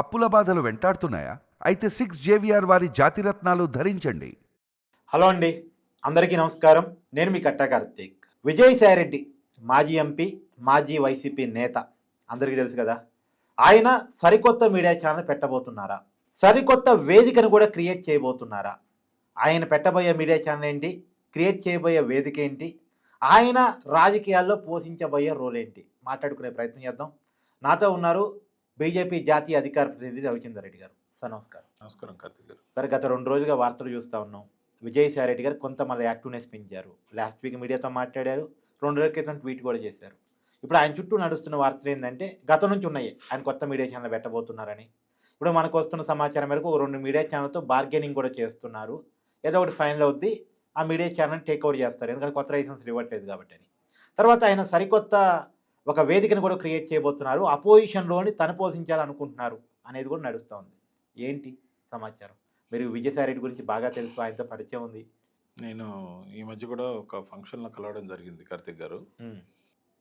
అప్పుల బాధలు వెంటాడుతున్నాయా? అయితే సిక్స్ జేవిఆర్ వారి జాతిరత్నాలు ధరించండి. హలో అండి. అందరికీ నమస్కారం. నేను మీ కట్టా కార్తీక్. విజయసాయిరెడ్డి మాజీ ఎంపీ మాజీ వైసీపీ నేత. అందరికీ తెలుసు కదా? ఆయన సరికొత్త మీడియా ఛానల్ పెట్టబోతున్నారా? సరికొత్త వేదికను కూడా క్రియేట్ చేయబోతున్నారా? ఆయన పెట్టబోయే మీడియా ఛానల్ ఏంటి? క్రియేట్ చేయబోయే వేదిక ఏంటి? ఆయన రాజకీయాల్లో పోషించబోయే రోల్ ఏంటి? మాట్లాడుకునే ప్రయత్నం చేద్దాం. నాతో ఉన్నారు బీజేపీ జాతీయ అధికార ప్రతినిధి రవిచంద్ర రెడ్డి గారు. సార్ నమస్కారం. నమస్కారం కార్తీక్ గారు. సరే గత రెండు రోజులుగా వార్తలు చూస్తూ ఉన్నాం. విజయసాయి రెడ్డి గారు కొంత మళ్ళీ యాక్టివ్నెస్ పెంచారు. లాస్ట్ వీక్ మీడియాతో మాట్లాడారు. రెండు రోజుల క్రితం ట్వీట్ కూడా చేశారు. ఇప్పుడు ఆయన చుట్టూ నడుస్తున్న వార్తలు ఏంటంటే గతం నుంచి ఉన్నాయి. ఆయన కొత్త మీడియా ఛానల్ పెట్టబోతున్నారని. ఇప్పుడు మనకు వస్తున్న సమాచారం మేరకు రెండు మీడియా ఛానల్తో బార్గెనింగ్ కూడా చేస్తున్నారు. ఏదో ఒకటి ఫైనల్ అవుద్ది ఆ మీడియా ఛానల్ టేక్ ఓవర్ చేస్తారు. ఎందుకంటే కొత్త లైసెన్స్ ఇవ్వట్లేదు కాబట్టి అని. తర్వాత ఆయన సరికొత్త ఒక వేదికను కూడా క్రియేట్ చేయబోతున్నారు. అపోజిషన్లోని తను పోషించాలనుకుంటున్నారు అనేది కూడా నడుస్తూ ఉంది ఏంటి సమాచారం? మీరు విజయసాయి రెడ్డి గురించి బాగా తెలుసు ఆయనతో పరిచయం ఉంది. నేను ఈ మధ్య కూడా ఒక ఫంక్షన్లో కలవడం జరిగింది కార్తీక్ గారు.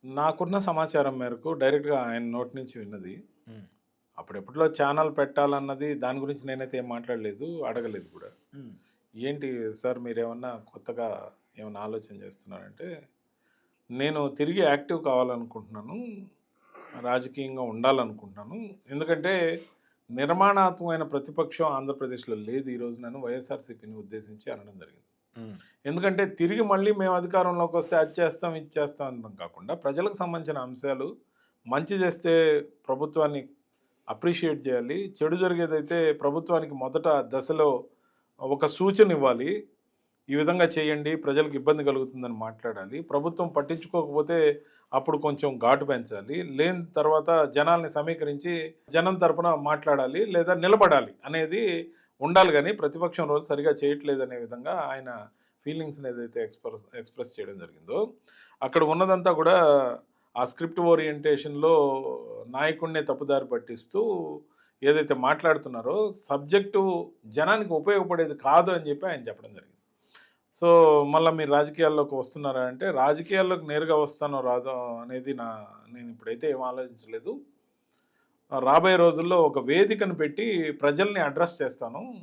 నాకున్న సమాచారం మేరకు డైరెక్ట్గా ఆయన నోటి నుంచి విన్నది. ఉమ్, అప్పుడెప్పట్లో ఛానల్ పెట్టాలన్నది దాని గురించి నేనైతే ఏం మాట్లాడలేదు అడగలేదు కూడా. ఏంటి సార్ మీరేమన్నా కొత్తగా ఏమైనా ఆలోచన చేస్తున్నారంటే నేను తిరిగి యాక్టివ్ కావాలనుకుంటున్నాను రాజకీయంగా ఉండాలనుకుంటున్నాను. ఎందుకంటే నిర్మాణాత్మకమైన ప్రతిపక్షం ఆంధ్రప్రదేశ్లో లేదు ఈరోజు నేను వైఎస్ఆర్సీపీని ఉద్దేశించి అనడం జరిగింది. ఎందుకంటే తిరిగి మళ్ళీ మేము అధికారంలోకి వస్తే అది చేస్తాం ఇది చేస్తాం అనడం కాకుండా ప్రజలకు సంబంధించిన అంశాలు మంచి చేస్తే ప్రభుత్వాన్ని అప్రిషియేట్ చేయాలి చెడు జరిగేదైతే ప్రభుత్వానికి మొదట దశలో ఒక సూచన ఇవ్వాలి ఈ విధంగా చేయండి ప్రజలకు ఇబ్బంది కలుగుతుందని మాట్లాడాలి. ప్రభుత్వం పట్టించుకోకపోతే అప్పుడు కొంచెం ఘాటు పెంచాలి. లేని తర్వాత జనాల్ని సమీకరించి జనం తరపున మాట్లాడాలి లేదా నిలబడాలి అనేది ఉండాలి కానీ ప్రతిపక్షం రోజు సరిగా చేయట్లేదు అనే విధంగా ఆయన ఫీలింగ్స్ని ఏదైతే ఎక్స్ప్రెస్ ఎక్స్ప్రెస్ చేయడం జరిగిందో. అక్కడ ఉన్నదంతా కూడా ఆ స్క్రిప్ట్ ఓరియంటేషన్లో నాయకుడినే తప్పుదారి పట్టిస్తూ ఏదైతే మాట్లాడుతున్నారో సబ్జెక్టు జనానికి ఉపయోగపడేది కాదు అని చెప్పి ఆయన చెప్పడం జరిగింది. సో మళ్ళీ మీరు రాజకీయాల్లోకి వస్తున్నారా అంటే రాజకీయాల్లోకి నేరుగా వస్తానో రాదో అనేది నా నేను ఇప్పుడైతే ఏం ఆలోచించలేదు. రాబోయే రోజుల్లో ఒక వేదికను పెట్టి ప్రజల్ని అడ్రస్ చేస్తాను.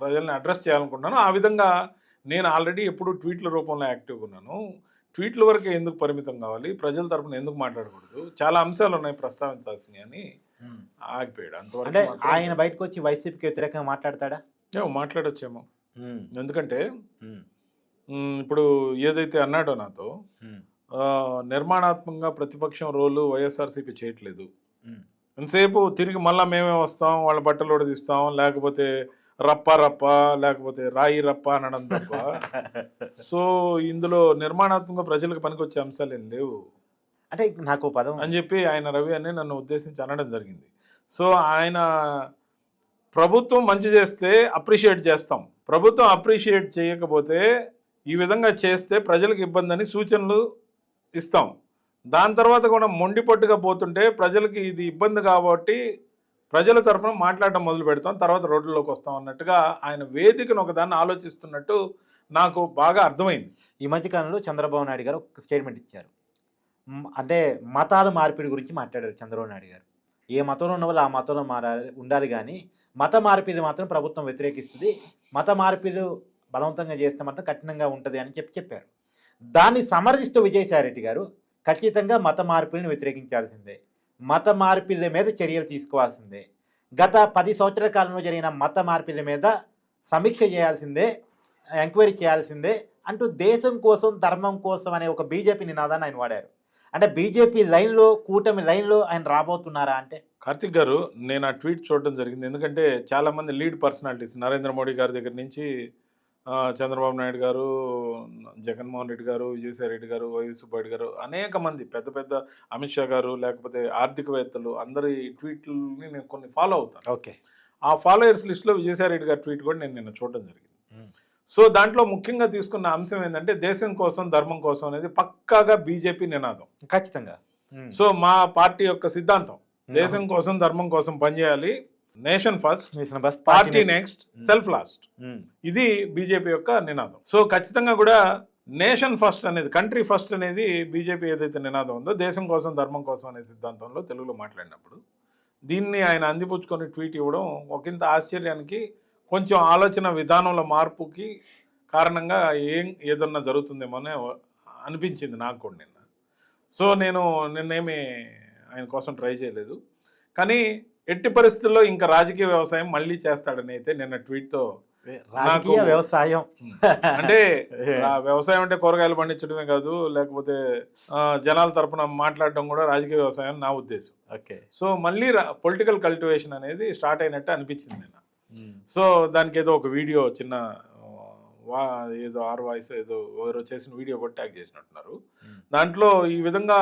ప్రజల్ని అడ్రస్ చేయాలనుకుంటున్నాను. ఆ విధంగా నేను ఆల్రెడీ ఎప్పుడు ట్వీట్ల రూపంలో యాక్టివ్గా ఉన్నాను. ట్వీట్ల వరకే ఎందుకు పరిమితం కావాలి? ప్రజల తరపున ఎందుకు మాట్లాడకూడదు? చాలా అంశాలు ఉన్నాయి ప్రస్తావించాల్సినవి అని. ఆగిపోయాడు. అంతవరకు ఆయన బయటకు వచ్చి వైసీపీకి వ్యతిరేకంగా మాట్లాడతాడా? మాట్లాడొచ్చేమో. ఎందుకంటే ఇప్పుడు ఏదైతే అన్నాడో నాతో నిర్మాణాత్మకంగా ప్రతిపక్షం రోలు వైఎస్ఆర్సీపీ చేయట్లేదు. ఎంతసేపు తిరిగి మళ్ళా మేమే వస్తాం వాళ్ళ బట్టలు ఉడదీస్తాం లేకపోతే రప్ప రప్ప లేకపోతే రాయి రప్ప అనడం తప్ప. సో ఇందులో నిర్మాణాత్మక ప్రజలకు పనికొచ్చే అంశాలు ఏం లేవు. అంటే నాకు పదం అని చెప్పి ఆయన రవి అని నన్ను ఉద్దేశించి అనడం జరిగింది. సో ఆయన ప్రభుత్వం మంచి చేస్తే అప్రిషియేట్ చేస్తాం. ప్రభుత్వం అప్రిషియేట్ చేయకపోతే ఈ విధంగా చేస్తే ప్రజలకు ఇబ్బందని సూచనలు ఇస్తాం. దాని తర్వాత కూడా మొండి పట్టుగా పోతుంటే ప్రజలకి ఇది ఇబ్బంది కాబట్టి ప్రజల తరఫున మాట్లాడటం మొదలు పెడతాం. తర్వాత రోడ్లలోకి వస్తాం అన్నట్టుగా ఆయన వేదికను ఒకదాన్ని ఆలోచిస్తున్నట్టు నాకు బాగా అర్థమైంది. ఈ మధ్యకాలంలో చంద్రబాబు నాయుడు గారు ఒక స్టేట్మెంట్ ఇచ్చారు. అంటే మతాల మార్పిడి గురించి మాట్లాడారు చంద్రబాబు నాయుడు గారు. ఏ మతంలో ఉన్న వాళ్ళు ఆ మతంలో మారాలి ఉండాలి కానీ మత మార్పిడి మాత్రం ప్రభుత్వం వ్యతిరేకిస్తుంది. మత మార్పిడు బలవంతంగా చేస్తే మాత్రం కఠినంగా ఉంటుంది అని చెప్పి చెప్పారు. దాన్ని సమర్థిస్తూ విజయసాయిరెడ్డి గారు ఖచ్చితంగా మత మార్పిడిని వ్యతిరేకించాల్సిందే. మత మార్పిడి మీద చర్యలు తీసుకోవాల్సిందే. గత పది సంవత్సరాల కాలంలో జరిగిన మత మార్పిడి మీద సమీక్ష చేయాల్సిందే ఎంక్వైరీ చేయాల్సిందే అంటూ దేశం కోసం ధర్మం కోసం అనే ఒక బీజేపీ నినాదాన్ని ఆయన వాడారు. అంటే బీజేపీ లైన్లో కూటమి లైన్లో ఆయన రాబోతున్నారా అంటే? కార్తిక్ గారు నేను ఆ ట్వీట్ చూడడం జరిగింది. ఎందుకంటే చాలా మంది లీడ్ పర్సనాలిటీస్ నరేంద్ర మోడీ గారి దగ్గర నుంచి చంద్రబాబు నాయుడు గారు జగన్మోహన్ రెడ్డి గారు విజయసాయి రెడ్డి గారు వైవి సుబ్బారెడ్డి గారు అనేక మంది పెద్ద పెద్ద అమిత్ షా గారు లేకపోతే ఆర్థికవేత్తలు అందరి ట్వీట్లని నేను కొన్ని ఫాలో అవుతాను. ఓకే. ఆ ఫాలోయర్స్ లిస్ట్లో విజయసాయి రెడ్డి గారి ట్వీట్ కూడా నేను నిన్న చూడడం జరిగింది. సో దాంట్లో ముఖ్యంగా తీసుకున్న అంశం ఏంటంటే దేశం కోసం ధర్మం కోసం అనేది పక్కాగా బీజేపీ నినాదం ఖచ్చితంగా. సో మా పార్టీ యొక్క సిద్ధాంతం దేశం కోసం ధర్మం కోసం పనిచేయాలి nation first party next. Self last. ఇది బీజేపీ యొక్క నినాదం సో ఖచ్చితంగా కూడా నేషన్ ఫస్ట్ అనేది కంట్రీ ఫస్ట్ అనేది బీజేపీ ఏదైతే నినాదం ఉందో దేశం కోసం ధర్మం కోసం అనే సిద్ధాంతంలో తెలుగులో మాట్లాడినప్పుడు దీన్ని ఆయన అందిపుచ్చుకొని ట్వీట్ ఇవ్వడం ఒకంత ఆశ్చర్యానికి కొంచెం ఆలోచన విధానంలో మార్పుకి కారణంగా ఏం ఏదన్నా జరుగుతుందేమో అని అనిపించింది నాకు కూడా నిన్న. సో నేను నిన్నేమి ఆయన కోసం ట్రై చేయలేదు. కానీ ఎట్టి పరిస్థితుల్లో ఇంకా రాజకీయ వ్యవసాయం మళ్ళీ చేస్తాడని అయితే నిన్న ట్వీట్తో రాజకీయ నాకు- వ్యవసాయం. అంటే వ్యవసాయం అంటే కూరగాయలు పండించడమే కాదు లేకపోతే జనాల తరపున మాట్లాడడం కూడా రాజకీయ వ్యవసాయం నా ఉద్దేశం. ఓకే. సో మళ్ళీ పొలిటికల్ కల్టివేషన్ అనేది స్టార్ట్ అయినట్టు అనిపించింది నిన్న. సో దానికి ఏదో ఒక వీడియో చిన్న వా ఏదో ఆర్ వాయిస్ ఏదో ఎవరో చేసిన వీడియో కూడా ట్యాగ్ చేసినట్టున్నారు. దాంట్లో ఈ విధంగా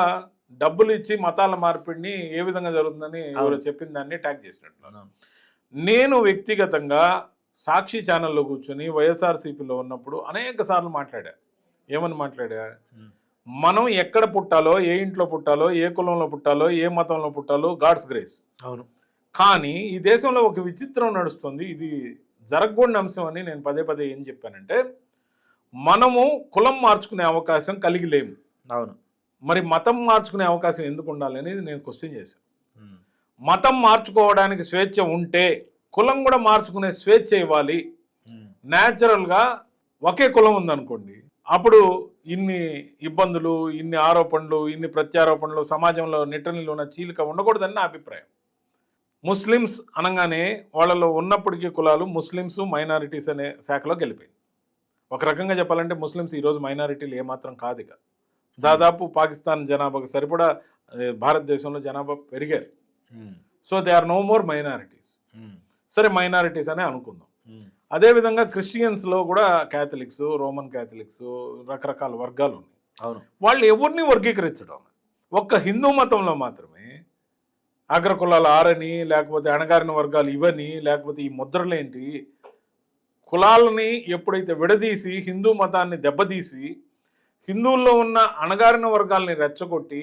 డబ్బులు ఇచ్చి మతాల మార్పిడిని ఏ విధంగా జరుగుతుందని ఎవరో. చెప్పిన దాన్ని ట్యాగ్ చేసినట్టున్నారు. నేను వ్యక్తిగతంగా సాక్షి ఛానల్లో కూర్చొని వైఎస్ఆర్సీపీలో ఉన్నప్పుడు అనేక సార్లు మాట్లాడా. ఏమని మాట్లాడా? మనం ఎక్కడ పుట్టాలో ఏ ఇంట్లో పుట్టాలో ఏ కులంలో పుట్టాలో ఏ మతంలో పుట్టాలో గాడ్స్ గ్రేస్. అవును. కానీ ఈ దేశంలో ఒక విచిత్రం నడుస్తుంది. ఇది జరగకూడని అంశం అని నేను పదే పదే ఏం చెప్పానంటే మనము కులం మార్చుకునే అవకాశం కలిగి లేము అవును. మరి మతం మార్చుకునే అవకాశం ఎందుకు ఉండాలి అనేది నేను క్వశ్చన్ చేశాను. మతం మార్చుకోవడానికి స్వేచ్ఛ ఉంటే కులం కూడా మార్చుకునే స్వేచ్ఛ ఇవ్వాలి. న్యాచురల్గా ఒకే కులం ఉందనుకోండి అప్పుడు ఇన్ని ఇబ్బందులు ఇన్ని ఆరోపణలు ఇన్ని ప్రత్యారోపణలు సమాజంలో నిట్టనిలో ఉన్న చీలిక ఉండకూడదని నా అభిప్రాయం. ముస్లిమ్స్ అనగానే వాళ్ళలో ఉన్నప్పటికీ కులాలు ముస్లిమ్స్ మైనారిటీస్ అనే శాఖలో గెలిపోయింది ఒక రకంగా చెప్పాలంటే ముస్లిమ్స్ ఈరోజు మైనారిటీలు ఏమాత్రం కాదు ఇక. దాదాపు పాకిస్తాన్ జనాభాకు సరిపడా భారతదేశంలో జనాభా పెరిగారు. So they are no more minorities. సరే మైనారిటీస్ అనే అనుకుందాం. అదేవిధంగా క్రిస్టియన్స్లో కూడా క్యాథలిక్స్ రోమన్ క్యాథలిక్స్ రకరకాల వర్గాలు ఉన్నాయి. అవును. వాళ్ళు ఎవరిని వర్గీకరించడం? ఒక్క హిందూ మతంలో మాత్రమే. అగ్రకులాలు ఆరని లేకపోతే అణగారిన వర్గాలు ఇవని లేకపోతే ఈ ముద్రలేంటి? కులాలని ఎప్పుడైతే విడదీసి హిందూ మతాన్ని దెబ్బతీసి హిందువుల్లో ఉన్న అణగారిన వర్గాల్ని రెచ్చగొట్టి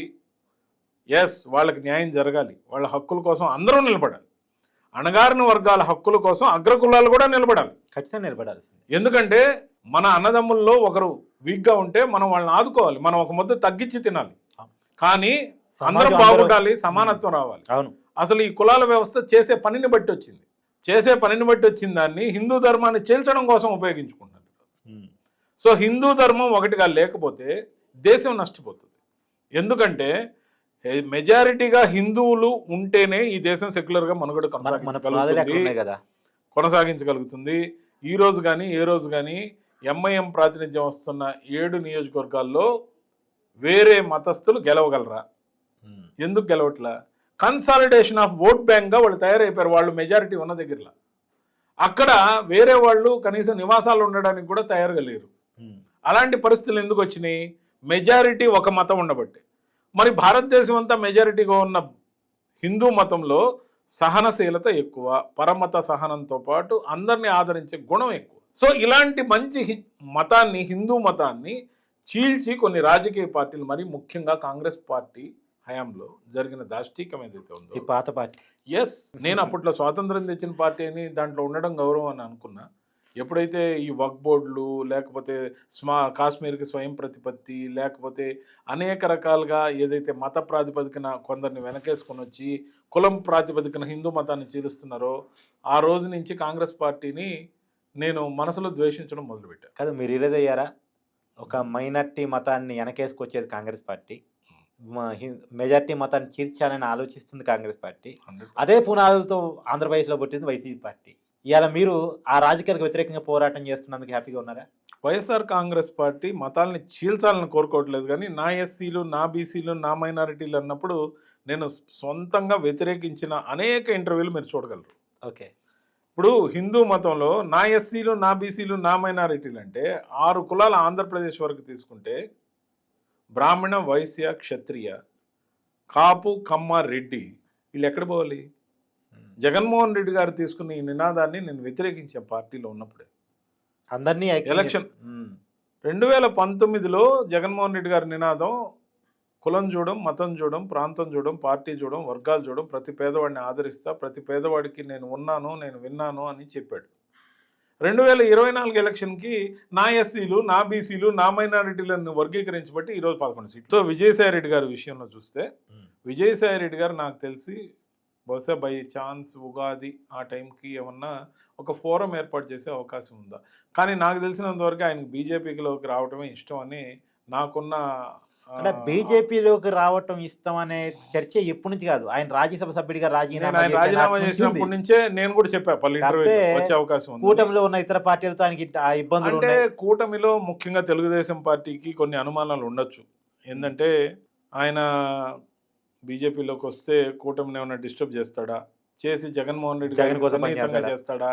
ఎస్ వాళ్ళకి న్యాయం జరగాలి. వాళ్ళ హక్కుల కోసం అందరూ నిలబడాలి. అణగారిన వర్గాల హక్కుల కోసం అగ్రకులాలు కూడా నిలబడాలి. ఖచ్చితంగా నిలబడాల్సింది ఎందుకంటే మన అన్నదమ్ముల్లో ఒకరు వీక్గా ఉంటే మనం వాళ్ళని ఆదుకోవాలి. మనం ఒక ముద్ద తగ్గించి తినాలి. కానీ అందరం బాగుండాలి సమానత్వం రావాలి. అవును. అసలు ఈ కులాల వ్యవస్థ చేసే పనిని బట్టి వచ్చింది. చేసే పనిని బట్టి వచ్చిన దాన్ని హిందూ ధర్మాన్ని చేల్చడం కోసం ఉపయోగించుకుంటారు సో హిందూ ధర్మం ఒకటిగా లేకపోతే దేశం నష్టపోతుంది. ఎందుకంటే మెజారిటీగా హిందువులు ఉంటేనే ఈ దేశం సెక్యులర్గా మనుగడ కొనసాగించగలుగుతుంది. కొనసాగించగలుగుతుంది. ఈ రోజు కానీ ఏ రోజు కానీ ఎంఐఎం ప్రాతినిధ్యం వస్తున్న ఏడు నియోజకవర్గాల్లో వేరే మతస్థులు గెలవగలరా? ఎందుకు గెలవట్లా? కన్సాలిడేషన్ ఆఫ్ ఓట్ బ్యాంక్గా వాళ్ళు తయారైపోయారు వాళ్ళు మెజారిటీ ఉన్న దగ్గరలో. అక్కడ వేరే వాళ్ళు కనీసం నివాసాలు ఉండడానికి కూడా తయారుగా లేరు. అలాంటి పరిస్థితులు ఎందుకు వచ్చినాయి? మెజారిటీ ఒక మతం ఉండబట్టి. మరి భారతదేశం అంతా మెజారిటీగా ఉన్న హిందూ మతంలో సహనశీలత ఎక్కువ పరమత సహనంతో పాటు అందరినీ ఆదరించే గుణం ఎక్కువ. సో ఇలాంటి మంచి మతాన్ని హిందూ మతాన్ని చీల్చి కొన్ని రాజకీయ పార్టీలు మరి ముఖ్యంగా కాంగ్రెస్ పార్టీ హయాంలో జరిగిన దాష్టీకం ఏదైతే ఈ ఉందో పాత పార్టీ. ఎస్ నేను అప్పట్లో స్వాతంత్రం తెచ్చిన పార్టీ అని దాంట్లో ఉండడం గౌరవం అని అనుకున్నా. ఎప్పుడైతే ఈ వక్ బోర్డులు లేకపోతే స్మా కాశ్మీర్కి స్వయం ప్రతిపత్తి లేకపోతే అనేక రకాలుగా ఏదైతే మత ప్రాతిపదికన కొందరిని వెనకేసుకొని వచ్చి కులం ప్రాతిపదికన హిందూ మతాన్ని చీలుస్తున్నారో ఆ రోజు నుంచి కాంగ్రెస్ పార్టీని నేను మనసులో ద్వేషించడం మొదలుపెట్టాను కాదు మీరు ఇరేజ్ అయ్యారా? ఒక మైనార్టీ మతాన్ని వెనకేసుకొచ్చేది కాంగ్రెస్ పార్టీ. మెజార్టీ మతాన్ని చీర్చాలని ఆలోచిస్తుంది కాంగ్రెస్ పార్టీ. అదే పునాదులతో ఆంధ్రప్రదేశ్లో పుట్టింది వైసీపీ పార్టీ. ఇవాళ మీరు ఆ రాజకీయాలకు వ్యతిరేకంగా పోరాటం చేస్తున్నందుకు హ్యాపీగా ఉన్నారా? వైఎస్ఆర్ కాంగ్రెస్ పార్టీ మతాలని చీల్చాలని కోరుకోవట్లేదు కానీ నా ఎస్సీలు నా బీసీలు నా మైనారిటీలు అన్నప్పుడు నేను సొంతంగా వ్యతిరేకించిన అనేక ఇంటర్వ్యూలు మీరు చూడగలరు. ఓకే. ఇప్పుడు హిందూ మతంలో నా ఎస్సీలు నా బీసీలు నా మైనారిటీలు అంటే ఆరు కులాల ఆంధ్రప్రదేశ్ వరకు తీసుకుంటే బ్రాహ్మణ వైశ్య క్షత్రియ కాపు కమ్మ రెడ్డి వీళ్ళు ఎక్కడ పోవాలి? జగన్మోహన్ రెడ్డి గారు తీసుకున్న ఈ నినాదాన్ని నేను వ్యతిరేకించే పార్టీలో ఉన్నప్పుడే. అందరినీ ఎలక్షన్. రెండు వేల పంతొమ్మిదిలో జగన్మోహన్ రెడ్డి గారి నినాదం కులం చూడడం మతం చూడడం ప్రాంతం చూడడం పార్టీ చూడడం వర్గాలు చూడడం ప్రతి పేదవాడిని ఆదరిస్తా ప్రతి పేదవాడికి నేను ఉన్నాను నేను విన్నాను అని చెప్పాడు. రెండు వేల ఇరవై నాలుగు ఎలక్షన్కి నా ఎస్సీలు నా బీసీలు నా మైనారిటీలను వర్గీకరించబట్టి ఈరోజు పదకొండు సీట్లు సో విజయసాయి రెడ్డి గారి విషయంలో చూస్తే ఉమ్. విజయసాయి రెడ్డి గారు నాకు తెలిసి బహుశా బై ఛాన్స్ ఉగాది ఆ టైంకి ఏమన్నా ఒక ఫోరం ఏర్పాటు చేసే అవకాశం ఉందా కానీ నాకు తెలిసినంత వరకు ఆయనకు బీజేపీలోకి రావటమే ఇష్టం అని నాకున్న అంటే బీజేపీలోకి రావటం ఇష్టం అనే చర్చ ఎప్పటి నుంచి కాదు. ఆయన రాజ్యసభ సభ్యుడిగా రాజీనామా రాజీనామా చేసినప్పటి. నుంచే నేను కూడా చెప్పా పలు ఇంటర్వ్యూ కాకపోతే వచ్చే అవకాశం ఉంది. కూటమిలో ఉన్న ఇతర పార్టీలతో ఆయనకి ఆ ఇబ్బందులు అంటే కూటమిలో ముఖ్యంగా తెలుగుదేశం పార్టీకి కొన్ని అనుమానాలు ఉండొచ్చు. ఏంటంటే ఆయన బీజేపీలోకి వస్తే కూటమిని ఏమైనా డిస్టర్బ్ చేస్తాడా? చేసి జగన్మోహన్ రెడ్డి జగన్ కోసం? చేస్తాడా.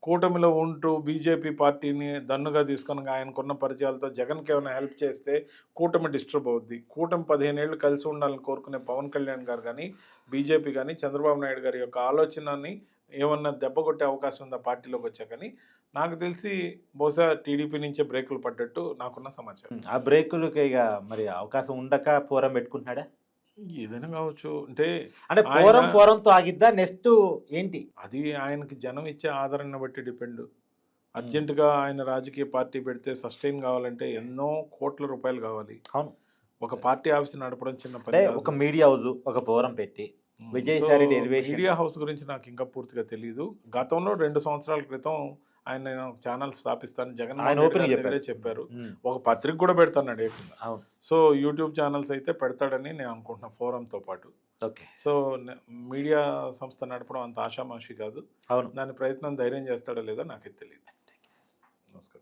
కూటమిలో ఉంటూ బీజేపీ పార్టీని దన్నుగా తీసుకొని ఆయనకున్న పరిచయాలతో జగన్కి ఏమైనా హెల్ప్ చేస్తే కూటమి డిస్టర్బ్ అవుద్ది. కూటమి పదిహేను ఏళ్ళు కలిసి ఉండాలని కోరుకునే పవన్ కళ్యాణ్ గారు కానీ బీజేపీ కానీ చంద్రబాబు నాయుడు గారి యొక్క ఆలోచనని ఏమన్నా దెబ్బ కొట్టే అవకాశం ఉందా పార్టీలోకి వచ్చా కానీ నాకు తెలిసి బహుశా టీడీపీ నుంచే బ్రేకులు పడ్డట్టు నాకున్న సమాచారం. ఆ బ్రేకులకి ఇక మరి అవకాశం ఉండక పోరం పెట్టుకుంటున్నాడా? ఏదైనా కావచ్చు. అంటే అంటే పోరం పోరంతో ఆగిద్దా? నెక్స్ట్ ఏంటి? అది ఆయనకి జనం ఇచ్చే ఆదరణ బట్టి డిపెండ్. అర్జెంటుగా ఆయన రాజకీయ పార్టీ పెడితే సస్టైన్ కావాలంటే ఎన్నో కోట్ల రూపాయలు కావాలి. అవును. ఒక పార్టీ ఆఫీస్ నడపడం చిన్న పని. ఒక మీడియా హౌస్ ఒక పోరం పెట్టి. విజయసాయి elevation. మీడియా హౌస్ గురించి నాకు ఇంకా పూర్తిగా తెలియదు గతంలో రెండు సంవత్సరాల క్రితం ఆయన నేను ఛానల్ స్థాపిస్తాను. జగన్ ఆయన గా చెప్పారు. చెప్పారు. ఒక పత్రిక కూడా పెడతాను ఏకంగా అవును. సో యూట్యూబ్ ఛానల్స్ అయితే పెడతాడని నేను అనుకుంటున్నా ఫోరంతో పాటు. ఓకే. సో మీడియా సంస్థ నడపడం అంత ఆషామాషి కాదు. అవును. దాని ప్రయత్నం ధైర్యం చేస్తాడో లేదో నాకైతే తెలియదు. నమస్కారం.